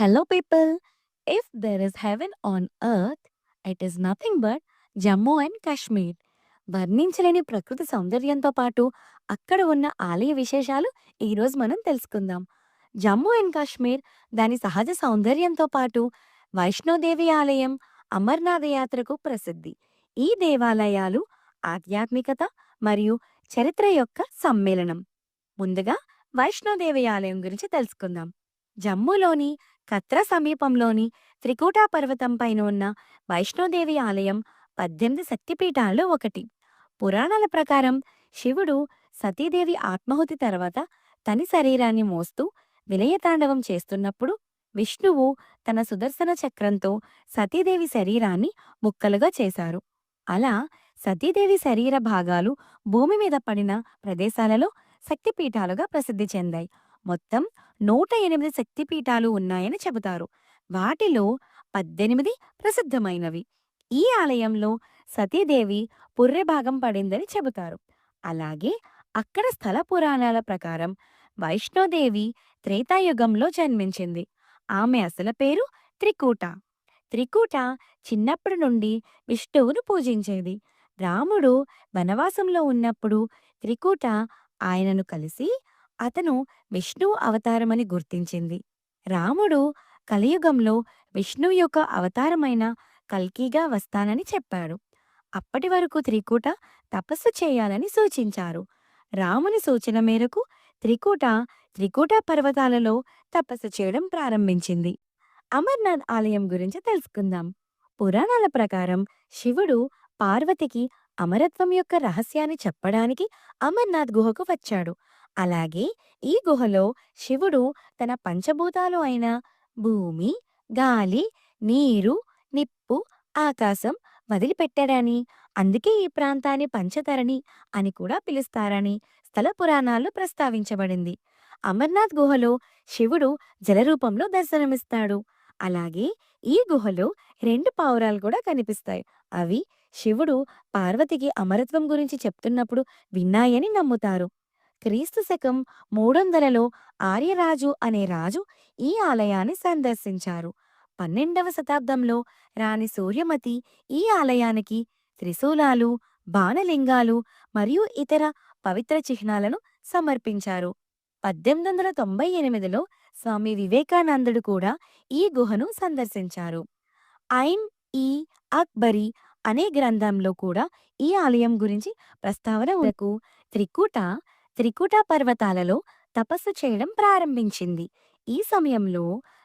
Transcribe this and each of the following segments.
Hello, people. If there is heaven on earth, it is nothing but Jammu and Kashmir. వర్ణించలేని ప్రకృతి సౌందర్యంతో పాటు అక్కడ ఉన్న ఆలయ విశేషాలు ఈరోజు మనం తెలుసుకుందాం. జమ్మూ అండ్ కాశ్మీర్ దాని సహజ సౌందర్యంతో పాటు వైష్ణోదేవి ఆలయం, అమర్నాథ్ యాత్రకు ప్రసిద్ధి. ఈ దేవాలయాలు ఆధ్యాత్మికత మరియు చరిత్ర యొక్క సమ్మేళనం. ముందుగా వైష్ణోదేవి ఆలయం గురించి తెలుసుకుందాం. జమ్మూలోని కత్రా సమీపంలోని త్రికూటా పర్వతంపైన ఉన్న వైష్ణోదేవి ఆలయం పద్దెనిమిది శక్తిపీఠాల్లో ఒకటి. పురాణాల ప్రకారం శివుడు సతీదేవి ఆత్మాహుతి తర్వాత తని శరీరాన్ని మోస్తూ విలయతాండవం చేస్తున్నప్పుడు విష్ణువు తన సుదర్శన చక్రంతో సతీదేవి శరీరాన్ని ముక్కలుగా చేశారు. అలా సతీదేవి శరీర భాగాలు భూమి మీద పడిన ప్రదేశాలలో శక్తిపీఠాలుగా ప్రసిద్ధి చెందాయి. మొత్తం నూట ఎనిమిది శక్తిపీఠాలు ఉన్నాయని చెబుతారు. వాటిలో పద్దెనిమిది ప్రసిద్ధమైనవి. ఈ ఆలయంలో సతీదేవి పుర్రెభాగం పడిందని చెబుతారు. అలాగే అక్కడ స్థల పురాణాల ప్రకారం వైష్ణోదేవి త్రేతాయుగంలో జన్మించింది. ఆమె అసలు పేరు త్రికూట. త్రికూట చిన్నప్పటి నుండి విష్ణువును పూజించేది. రాముడు వనవాసంలో ఉన్నప్పుడు త్రికూట ఆయనను కలిసి అతను విష్ణువు అవతారమని గుర్తించింది. రాముడు కలియుగంలో విష్ణువు యొక్క అవతారమైన కల్కిగా వస్తానని చెప్పాడు. అప్పటి వరకు త్రికూట తపస్సు చేయాలని సూచించారు. రాముని సూచన మేరకు త్రికూట త్రికూట పర్వతాలలో తపస్సు చేయడం ప్రారంభించింది. అమర్నాథ్ ఆలయం గురించి తెలుసుకుందాం. పురాణాల ప్రకారం శివుడు పార్వతికి అమరత్వం యొక్క రహస్యాన్ని చెప్పడానికి అమర్నాథ్ గుహకు వచ్చాడు. అలాగే ఈ గుహలో శివుడు తన పంచభూతాలు అయిన భూమి, గాలి, నీరు, నిప్పు, ఆకాశం వదిలిపెట్టాడని, అందుకే ఈ ప్రాంతాన్ని పంచతరణి అని కూడా పిలుస్తారని స్థల పురాణాల్లో ప్రస్తావించబడింది. అమర్నాథ్ గుహలో శివుడు జలరూపంలో దర్శనమిస్తాడు. అలాగే ఈ గుహలో రెండు పావురాలు కూడా కనిపిస్తాయి. అవి శివుడు పార్వతికి అమరత్వం గురించి చెప్తున్నప్పుడు విన్నాయని నమ్ముతారు. క్రీస్తు శకం మూడొందలలో ఆర్యరాజు అనే రాజు ఈ ఆలయాన్ని సందర్శించారు. పన్నెండవ శతాబ్దంలో రాణి సూర్యమతి ఈ ఆలయానికి త్రిశూలాలు, బాణలింగాలు మరియు ఇతర పవిత్ర చిహ్నాలను సమర్పించారు. పద్దెనిమిది వందల తొంభై ఎనిమిదిలో స్వామి వివేకానందుడు కూడా ఈ గుహను సందర్శించారు. ఐన్ ఈ అక్బరి అనే గ్రంథంలో కూడా ఈ ఆలయం గురించి ప్రస్తావన వరకు త్రికూట త్రికూట పర్వతాలలో తపస్సు చేయడం ప్రారంభించింది. ఈ సమయంలో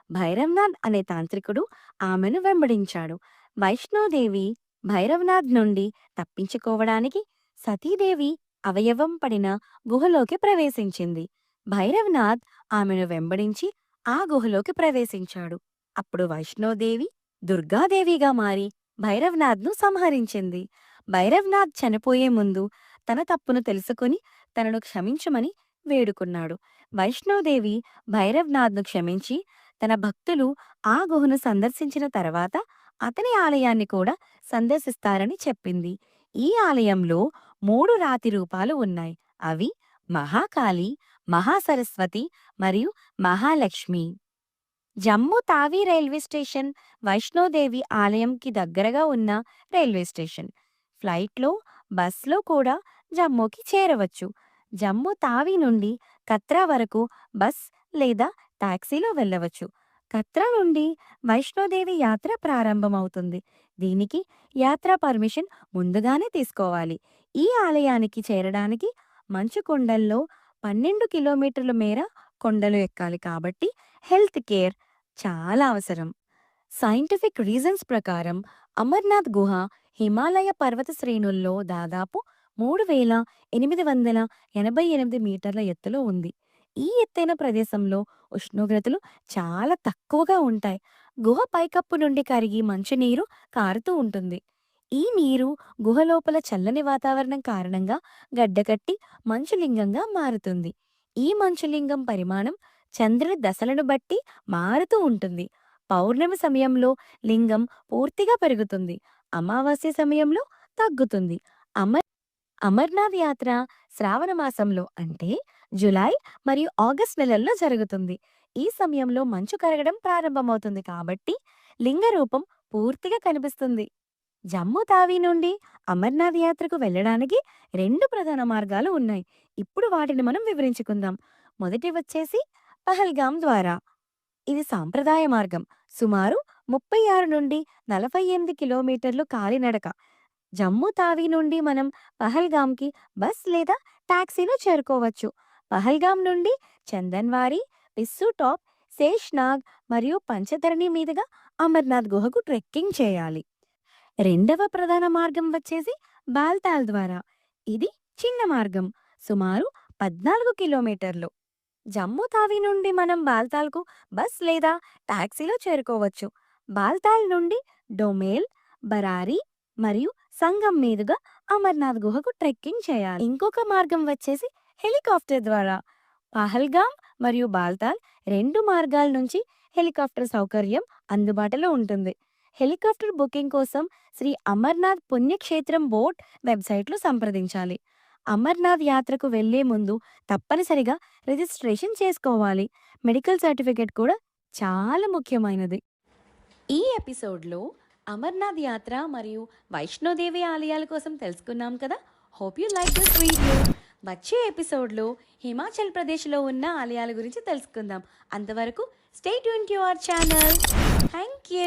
భైరవ్నాథ్ అనే తాంత్రికుడు ఆమెను వెంబడించాడు. వైష్ణోదేవి భైరవ్నాథ్ నుండి తప్పించుకోవడానికి సతీదేవి అవయవం పడిన గుహలోకి ప్రవేశించింది. భైరవ్నాథ్ ఆమెను వెంబడించి ఆ గుహలోకి ప్రవేశించాడు. అప్పుడు వైష్ణోదేవి దుర్గాదేవిగా మారి భైరవ్నాథ్ను సంహరించింది. భైరవ్నాథ్ చనిపోయే ముందు తన తప్పును తెలుసుకుని తనను క్షమించమని వేడుకున్నాడు. వైష్ణోదేవి భైరవ్నాథ్ను క్షమించి తన భక్తులు ఆ గుహను సందర్శించిన తర్వాత అతని ఆలయాన్ని కూడా సందర్శిస్తారని చెప్పింది. ఈ ఆలయంలో మూడు రాతి రూపాలు ఉన్నాయి. అవి మహాకాళి, మహాసరస్వతి మరియు మహాలక్ష్మి. జమ్మూ తావి రైల్వే స్టేషన్ వైష్ణోదేవి ఆలయంకి దగ్గరగా ఉన్న రైల్వే స్టేషన్. ఫ్లైట్లో, బస్‌లో కూడా జమ్మూకి చేరవచ్చు. జమ్మూ తావి నుండి కత్రా వరకు బస్ లేదా టాక్సీలో వెళ్ళవచ్చు. కత్రా నుండి వైష్ణోదేవి యాత్ర ప్రారంభమవుతుంది. దీనికి యాత్రా పర్మిషన్ ముందుగానే తీసుకోవాలి. ఈ ఆలయానికి చేరడానికి మంచు కొండల్లో పన్నెండు కిలోమీటర్ల మేర కొండలు ఎక్కాలి కాబట్టి హెల్త్ కేర్ చాలా అవసరం. సైంటిఫిక్ రీజన్స్ ప్రకారం అమర్నాథ్ గుహ హిమాలయ పర్వత శ్రేణుల్లో దాదాపు మూడు వేల ఎనిమిది వందల ఎనభై ఎనిమిది మీటర్ల ఎత్తులో ఉంది. ఈ ఎత్తైన ప్రదేశంలో ఉష్ణోగ్రతలు చాలా తక్కువగా ఉంటాయి. గుహ పైకప్పు నుండి కరిగి మంచినీరు కారుతూ ఉంటుంది. ఈ నీరు గుహలోపల చల్లని వాతావరణం కారణంగా గడ్డకట్టి మంచులింగంగా మారుతుంది. ఈ మంచులింగం పరిమాణం చంద్రుని దశలను బట్టి మారుతూ ఉంటుంది. పౌర్ణమి సమయంలో లింగం పూర్తిగా పెరుగుతుంది. అమావాస్య సమయంలో తగ్గుతుంది. అమర్ అమర్నాథ్ యాత్ర శ్రావణ మాసంలో అంటే జులై మరియు ఆగస్ట్ నెలల్లో జరుగుతుంది. ఈ సమయంలో మంచు కరగడం ప్రారంభమవుతుంది కాబట్టి లింగ రూపం పూర్తిగా కనిపిస్తుంది జమ్మూ తావి నుండి అమర్నాథ్ యాత్రకు వెళ్ళడానికి రెండు ప్రధాన మార్గాలు ఉన్నాయి ఇప్పుడు వాటిని మనం వివరించుకుందాం మొదటి వచ్చేసి పహల్గాం ద్వారా ఇది సాంప్రదాయ మార్గం. సుమారు ముప్పై ఆరు నుండి నలభై ఎనిమిది కిలోమీటర్లు కాలినడక జమ్మూ తావి నుండి మనం పహల్గాంకి బస్ లేదా టాక్సీలో చేరుకోవచ్చు. పహల్గాం నుండి చందన్వారి పిస్సు టాప్ శేష్నాగ్ మరియు పంచధరణి మీదుగా అమర్నాథ్ గుహకు ట్రెక్కింగ్ చేయాలి. రెండవ ప్రధాన మార్గం వచ్చేసి బాల్తాల్ ద్వారా. ఇది చిన్న మార్గం. సుమారు పద్నాలుగు కిలోమీటర్లు. జమ్ము తావి నుండి మనం బాల్తాల్కు బస్ లేదా టాక్సీలో చేరుకోవచ్చు. బాల్తాల్ నుండి డొమేల్ బరారి మరియు సంగం మీదుగా అమర్నాథ్ గుహకు ట్రెక్కింగ్ చేయాలి. ఇంకొక మార్గం వచ్చేసి హెలికాప్టర్ ద్వారా. పహల్గామ్ మరియు బాల్తాల్ రెండు మార్గాల నుంచి హెలికాప్టర్ సౌకర్యం అందుబాటులో ఉంటుంది. హెలికాప్టర్ బుకింగ్ కోసం శ్రీ అమర్నాథ్ పుణ్యక్షేత్రం బోట్ వెబ్సైట్లో సంప్రదించాలి. అమర్నాథ్ యాత్రకు వెళ్ళే ముందు తప్పనిసరిగా రిజిస్ట్రేషన్ చేసుకోవాలి. మెడికల్ సర్టిఫికేట్ కూడా చాలా ముఖ్యమైనది. ఈ ఎపిసోడ్లో అమర్నాథ్ యాత్ర మరియు వైష్ణోదేవి ఆలయాల కోసం తెలుసుకున్నాం కదా? Hope you like this video వచ్చే ఎపిసోడ్లో హిమాచల్ ప్రదేశ్లో ఉన్న ఆలయాల గురించి తెలుసుకుందాం. అంతవరకు stay tune to our channel thank you